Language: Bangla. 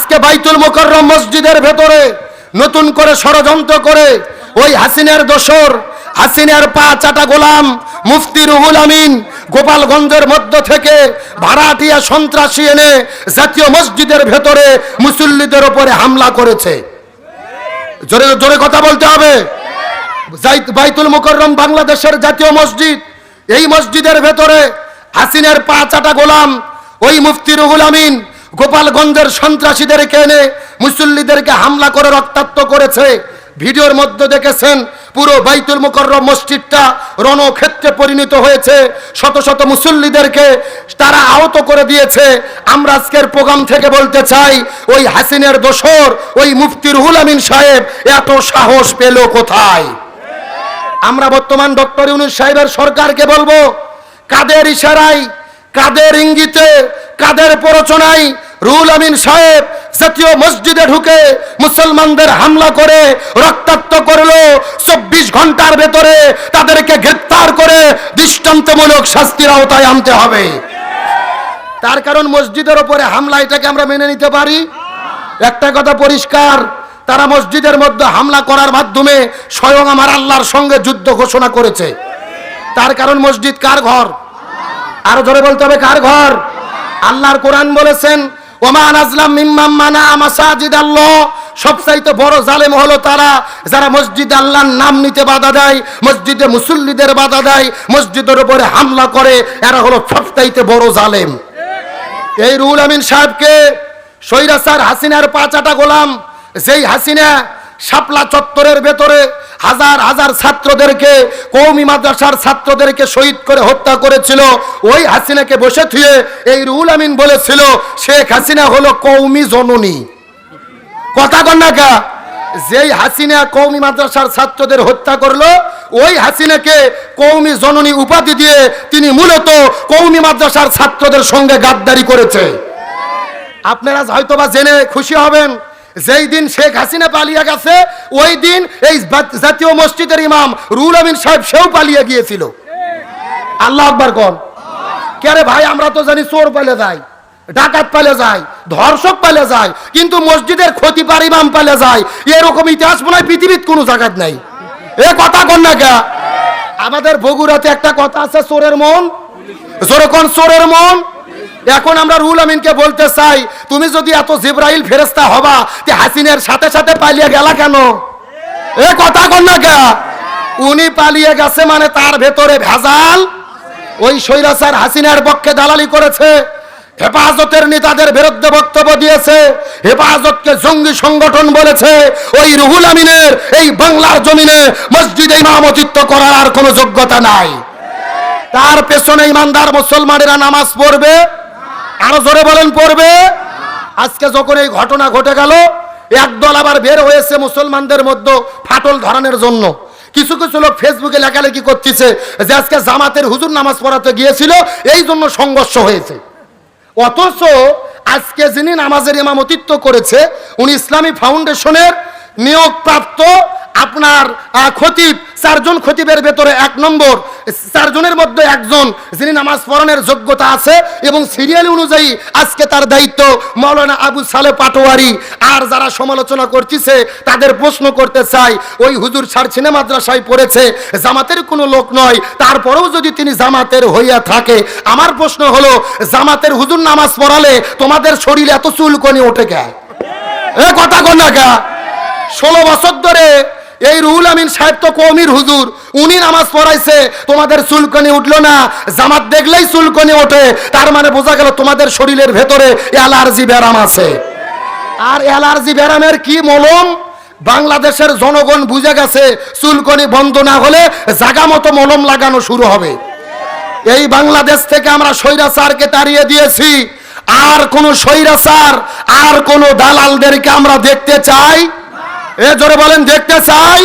আজকে বাইতুল মোকররম মসজিদের ভেতরে নতুন করে ষড়যন্ত্র করে ওই হাসিনের দোসর, হাসিনের পা চাটা গোলাম, মুফতি রুহুল আমিন গোপালগঞ্জের মধ্য থেকে ভাড়াটিয়া সন্ত্রাসী এনে জাতীয় মসজিদের ভেতরে মুসল্লিদের ওপরে হামলা করেছে। জোরে জোরে কথা বলতে হবে। বাইতুল মুকররম বাংলাদেশের জাতীয় মসজিদ, এই মসজিদের ভেতরে হাসিনের পা চাটা গোলাম, ওই মুফতি রুহুল আমিন গোপালগঞ্জের সন্ত্রাসীদেরকে এনে মুসল্লিদেরকে হামলা করে রক্তাক্ত করেছে। ভিডিওর মধ্যে দেখেছেন পুরো বাইতুল মুকররম মসজিদটা রণক্ষেত্রে পরিণত হয়েছে। শত শত মুসল্লিদেরকে তারা আহত করে দিয়েছে। আমরা আজকের প্রোগ্রাম থেকে বলতে চাই, ওই হাসিনের দোসর, ওই মুফতি রুহুল আমিন সাহেব, এত সাহস পেল কোথায়? আমরা বর্তমান ডক্টর ইউনুস সাহেবের সরকারকে বলব, কাদের ইশারায়, কাদের ইঙ্গিতে কাদের প্ররোচনায় রুল আমিন সাহেব জাতীয় মসজিদে ঢুকে মুসলমানদের হামলা করে, রক্তাক্ত করল। চব্বিশ ঘণ্টার ভেতরে তাদেরকে গ্রেপ্তার করে দৃষ্টান্তমূলক শাস্তির আওতায় আনতে হবে। তার কারণ মসজিদের ওপরে হামলা, এটাকে আমরা মেনে নিতে পারি। একটা কথা পরিষ্কার, তারা মসজিদের মধ্যে হামলা করার মাধ্যমে স্বয়ং আমার আল্লাহর সঙ্গে যুদ্ধ ঘোষণা করেছে। তার কারণ মসজিদ কার ঘর? আরও ধরে বলতে হবে, কার ঘর? আল্লাহর কোরআন বলেছেন ওমান আজলাম মিম্মাম মানা মাসাজিদ আল্লাহ সবচাইতে বড় জালেম হলো তারা, যারা মসজিদ আল্লাহর নাম নিতে বাধা দেয়, মসজিদে মুসল্লিদের বাধা দেয়, মসজিদের উপরে হামলা করে, এরা হলো সবচাইতে বড় জালেম। এই রুহুল আমিন সাহেবকে সৈরাসার হাসিনার পাঁচাটা গোলাম, যেই হাসিনা শাপলা চত্বরের ভেতরে হাজার হাজার ছাত্রদেরকে কৌমি মাদ্রাসার ছাত্রদেরকে শহীদ করে হত্যা করেছিল। ওই হাসিনাকে বসে থুয়ে এই রুহুল আমিন বলেছিল, শেখ হাসিনা হলো কৌমি জননী। কথা কন্যাকা যেই হাসিনা কৌমি মাদ্রাসার ছাত্রদের হত্যা করল, ওই হাসিনাকে কৌমি জননী উপাধি দিয়ে তিনি মূলত কৌমি মাদ্রাসার ছাত্রদের সঙ্গে গাদ্দারি করেছে। আপনারা হয়তোবা জেনে খুশি হবেন যেই দিন শেখ হাসিনা পালিয়ে গেছে, ওই দিন এই জাতীয় মসজিদের ইমাম রুল আমিন সাহেব সেও পালিয়ে গিয়েছিল। আল্লাহ আকবার কন। কে ভাই, আমরা তো জানি চোর পালে যায়, ডাকাত পালে যায়, ধর্ষক পালে যায়, কিন্তু মসজিদের ক্ষতি পার ইমাম পালে যায়। এরকম ইতিহাস মনে হয় পৃথিবীর কোনো জায়গাত নাই। এ কথা কন না কে? আমাদের বগুড়াতে একটা কথা আছে, চোরের মন। যেরকম চোরের মন এখন আমরা রুল আমিনকে বলতে চাই, তুমি যদি এত জিব্রাইল ফেরেস্তা হবা, তে হাসিনের সাথে সাথে পালিয়ে গেলা কেন? এ কথা কন না কে? উনি পালিয়ে গেছে মানে তার ভেতরে ভেজাল। ওই স্বৈরাচার হাসিনার পক্ষে দালালি করেছে, হেফাজতের নেতাদের বিরুদ্ধে বক্তব্য দিয়েছে, হেফাজতকে জঙ্গি সংগঠন বলেছে। ওই রুহুল আমিনের এই বাংলার জমিনে মসজিদে ইমামতিত্ব করার আর কোনো যোগ্যতা নাই। তার পেছনে ইমানদার মুসলমানেরা নামাজ পড়বে আরও জোরে বলেন, পড়বে। আজকে যখন এই ঘটনা ঘটে গেল, একদল আবার বের হয়েছে মুসলমানদের মধ্যে ফাটল ধরানোর জন্য। কিছু কিছু লোক ফেসবুকে লেখালেখি করতেছে যে আজকে জামাতের হুজুর নামাজ পড়াতে গিয়েছিল, এই জন্য সংঘর্ষ হয়েছে। অথচ আজকে যিনি নামাজের ইমামতিত্ব করেছে, উনি ইসলামী ফাউন্ডেশনের নিয়োগপ্রাপ্ত আপনার খতিব চারজন খতিবের ভেতরে এক নম্বর, চারজনের মধ্যে একজন যিনি নামাজ পড়ানোর যোগ্যতা আছে এবং সিরিয়াল অনুযায়ী আজকে তার দায়িত্ব মৌলানা আবু সালে পাটোয়ারি। আর যারা সমালোচনা করতেছে, তাদের প্রশ্ন করতে চাই, ওই হুজুর সার সিনেমা মাদ্রাসায় পড়েছে, জামাতের কোনো লোক নয়, তারপরেও যদি তিনি জামাতের হইয়া থাকে, আমার প্রশ্ন হলো, জামাতের হুজুর নামাজ পড়ালে তোমাদের শরীর এত চুলকনি ওঠে গে এ কথা কন না গা ষোলো বছর ধরে এই রুহুল আমিন সাহেব তো কৌমির হুজুর। উনি নামাজ পড়াইছে, তোমাদের চুলকনি উঠল না। জামাত দেখলেই চুলকনি ওঠে। তার মানে বোঝা গেল তোমাদের শরীরের ভেতরে অ্যালার্জি ব্যারাম আছে। আর অ্যালার্জি ব্যারামের কি মলম? বাংলাদেশের জনগণ বুঝে গেছে, চুলকনি বন্ধ না হলে জাগা মতো মলম লাগানো শুরু হবে। এই বাংলাদেশ থেকে আমরা স্বৈরাচারকে তাড়িয়ে দিয়েছি। আর কোন স্বৈরাচার, আর কোন দালালদেরকে আমরা দেখতে চাই। এ জোরে বলেন দেখতে চাই।